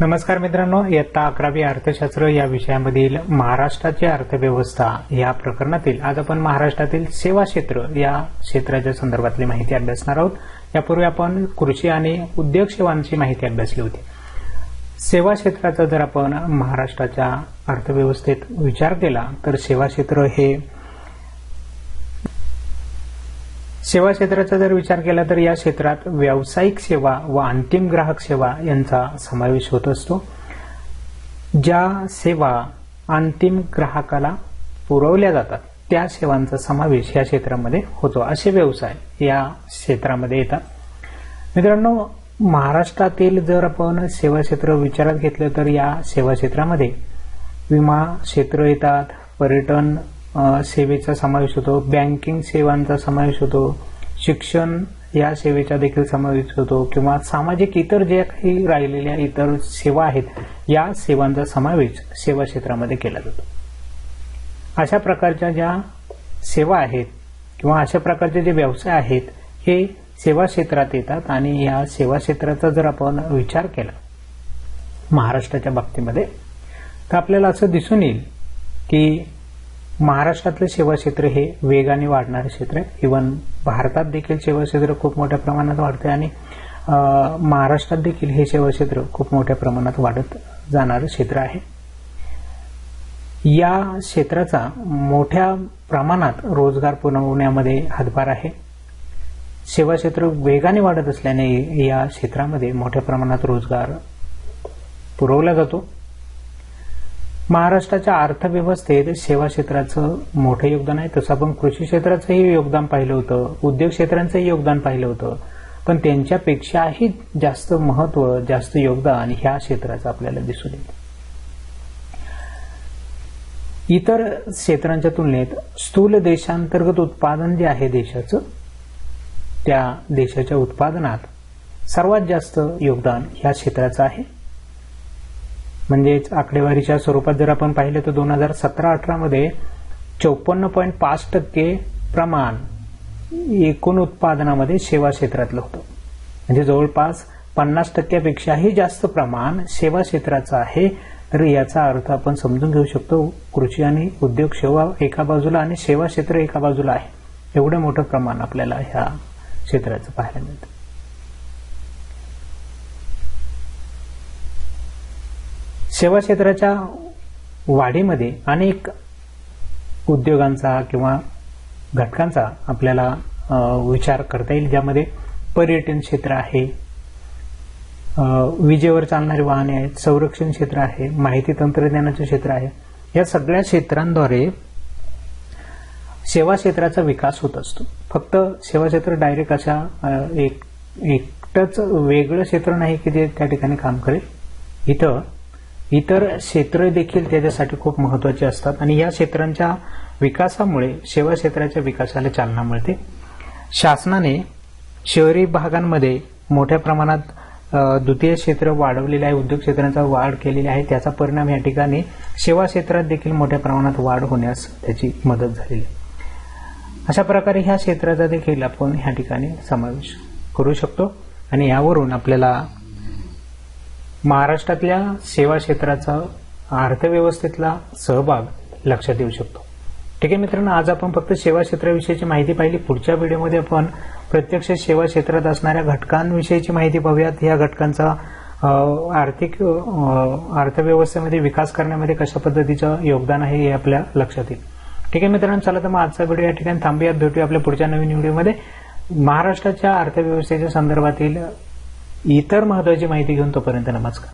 नमस्कार मित्रांनो इयत्ता अकरावी अर्थशास्त्र या विषयामधील महाराष्ट्राची अर्थव्यवस्था या प्रकरणातील आज आपण महाराष्ट्रातील सेवा क्षेत्र या क्षेत्राच्या संदर्भातली माहिती अभ्यासणार आहोत. यापूर्वी आपण कृषी आणि उद्योग सेवांची माहिती अभ्यासली होती. सेवा क्षेत्राचा जर आपण महाराष्ट्राच्या अर्थव्यवस्थेत विचार केला तर सेवा क्षेत्र हे सेवा क्षेत्राचा जर विचार केला तर या क्षेत्रात व्यावसायिक सेवा व अंतिम ग्राहक सेवा यांचा समावेश होत असतो. ज्या सेवा अंतिम ग्राहकाला पुरवल्या जातात त्या सेवांचा समावेश या क्षेत्रामध्ये होतो. असे व्यवसाय या क्षेत्रामध्ये येतात. मित्रांनो महाराष्ट्रातील जर आपण सेवा क्षेत्र विचारात घेतलं तर या सेवा क्षेत्रामध्ये विमा क्षेत्र येतात पर्यटन सेवेचा समावेश होतो. बँकिंग सेवांचा समावेश होतो. शिक्षण या सेवेचा देखील समावेश होतो. किंवा सामाजिक इतर जे काही राहिलेल्या इतर सेवा आहेत या सेवांचा समावेश सेवा क्षेत्रामध्ये केला जातो. अशा प्रकारच्या ज्या सेवा आहेत किंवा अशा प्रकारचे जे व्यवसाय आहेत हे सेवा क्षेत्रात येतात आणि या सेवा क्षेत्राचा जर आपण विचार केला महाराष्ट्राच्या बाबतीमध्ये तर आपल्याला असं दिसून येईल की महाराष्ट्रातलं सेवा क्षेत्र हे वेगाने वाढणारे क्षेत्र आहे. इवन भारतात देखील सेवा क्षेत्र खूप मोठ्या प्रमाणात वाढते आणि महाराष्ट्रात देखील हे सेवा क्षेत्र खूप मोठ्या प्रमाणात वाढत जाणारं क्षेत्र आहे. या क्षेत्राचा मोठ्या प्रमाणात रोजगार पुरवण्यामध्ये हातभार आहे. सेवा क्षेत्र वेगाने वाढत असल्याने या क्षेत्रामध्ये मोठ्या प्रमाणात रोजगार पुरवला जातो. महाराष्ट्राच्या अर्थव्यवस्थेत सेवा क्षेत्राचं मोठं योगदान आहे. तसं आपण कृषी क्षेत्राचंही योगदान पाहिलं होतं. उद्योग क्षेत्रांचंही योगदान पाहिलं होतं. पण त्यांच्यापेक्षाही जास्त महत्त्व जास्त योगदान ह्या क्षेत्राचं आपल्याला दिसून येतं. इतर क्षेत्रांच्या तुलनेत स्थूल देशांतर्गत उत्पादन जे आहे देशाचं त्या देशाच्या उत्पादनात सर्वात जास्त योगदान ह्या क्षेत्राचं आहे. म्हणजेच आकडेवारीच्या स्वरूपात जर आपण पाहिलं तर दोन हजार सतरा अठरामध्ये चौपन्न पॉईंट पाच टक्के प्रमाण एकूण उत्पादनामध्ये सेवा क्षेत्रातलं होतं. म्हणजे जवळपास पन्नास टक्क्यापेक्षाही जास्त प्रमाण सेवा क्षेत्राचं आहे. तर याचा अर्थ आपण समजून घेऊ शकतो कृषी आणि उद्योग सेवा एका बाजूला आणि सेवा क्षेत्र एका बाजूला आहे. एवढं मोठं प्रमाण आपल्याला ह्या क्षेत्राचं पाहायला मिळतं. सेवा क्षेत्राच्या वाढीमध्ये अनेक उद्योगांचा किंवा घटकांचा आपल्याला विचार करता येईल ज्यामध्ये पर्यटन क्षेत्र आहे विजेवर चालणारी वाहने आहेत संरक्षण क्षेत्र आहे माहिती तंत्रज्ञानाचे क्षेत्र आहे. या सगळ्या क्षेत्रांद्वारे सेवा क्षेत्राचा विकास होत असतो. फक्त सेवा क्षेत्र डायरेक्ट अशा एक एकटंच वेगळं क्षेत्र नाही की जे त्या ठिकाणी काम करेल. इथं इतर क्षेत्र देखील त्याच्यासाठी खूप महत्वाची असतात. आणि या क्षेत्रांच्या विकासामुळे सेवा क्षेत्राच्या विकासाला चालना मिळते. शासनाने शहरी भागांमध्ये मोठ्या प्रमाणात द्वितीय क्षेत्र वाढवलेले आहे उद्योग क्षेत्रांचा वाढ केलेली आहे. त्याचा परिणाम या ठिकाणी सेवा क्षेत्रात देखील मोठ्या प्रमाणात वाढ होण्यास त्याची मदत झालेली आहे. अशा प्रकारे ह्या क्षेत्राचा देखील आपण ह्या ठिकाणी समावेश करू शकतो. आणि यावरून आपल्याला महाराष्ट्रातल्या सेवा क्षेत्राचा अर्थव्यवस्थेतला सहभाग लक्षात येऊ शकतो. ठीक आहे मित्रांनो आज आपण फक्त सेवा क्षेत्राविषयीची माहिती पाहिली. पुढच्या व्हिडिओमध्ये आपण प्रत्यक्ष सेवा क्षेत्रात असणाऱ्या घटकांविषयीची माहिती पाहूयात. या घटकांचा आर्थिक अर्थव्यवस्थेमध्ये विकास करण्यामध्ये कशा पद्धतीचं योगदान आहे हे आपल्या लक्षात येईल. ठीक आहे मित्रांनो चला तर मग आजचा व्हिडिओ या ठिकाणी थांबूयात. भेटूया आपल्या पुढच्या नवीन व्हिडिओमध्ये. महाराष्ट्राच्या अर्थव्यवस्थेच्या संदर्भातील इतर महत्वाची माहिती घेऊन तोपर्यंत नमस्कार.